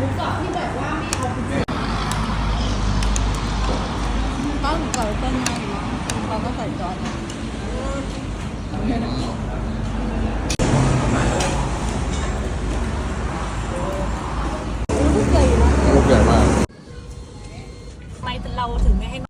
หมูกรอบที่แบบว่าไม่เอาคุณเสียต้องเกิดต้นไม้เนาะเราก็ใส่จอดลูกใหญ่มาก ไม่แต่เราถึงไม่ให้